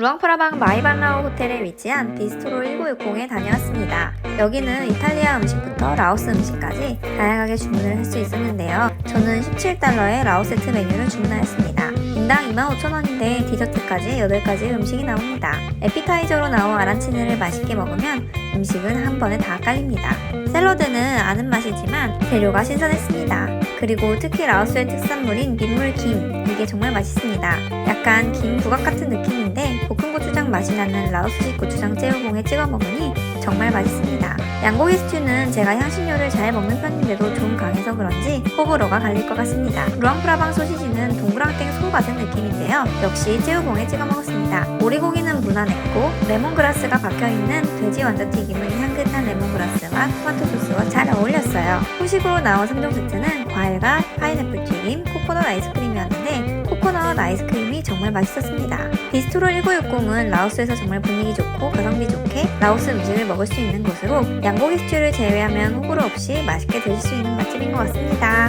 루앙프라방 마이반라오 호텔에 위치한 비스트로 1960에 다녀왔습니다. 여기는 이탈리아 음식부터 라오스 음식까지 다양하게 주문을 할 수 있었는데요. 저는 17달러의 라오 세트 메뉴를 주문하였습니다. 인당 25,000원인데 디저트까지 8가지 음식이 나옵니다. 에피타이저로 나온 아란치느를 맛있게 먹으면 음식은 한 번에 다 깔립니다. 샐러드는 아는 맛이지만 재료가 신선했습니다. 그리고 특히 라오스의 특산물인 민물김 이게 정말 맛있습니다. 약간 김 부각 같은 느낌인데 볶은 고추장 맛이 나는 라오스식 고추장 째우봉에 찍어 먹으니 정말 맛있습니다. 양고기 스튜는 제가 향신료를 잘 먹는 편인데도 좀 강해서 그런지 호불호가 갈릴 것 같습니다. 루앙프라방 소시지는 동그랑땡 소 같은 느낌인데요. 역시 째우봉에 찍어 먹었습니다. 오리고기는 무난했고 레몬그라스가 박혀있는 돼지 완자튀김은 향긋한 레몬그라스와 토마토 소스와 잘 어울렸어요. 후식으로 나온 3종 세트는 과일과 파인애플 튀김, 코코넛 아이스크림이었는데 코코넛 아이스크림이 정말 맛있었습니다. 비스트로 1960은 라오스에서 정말 분위기 좋고 가성비 좋게 라오스 음식을 먹을 수 있는 곳으로 양고기 스튜를 제외하면 호불호 없이 맛있게 드실 수 있는 맛집인 것 같습니다.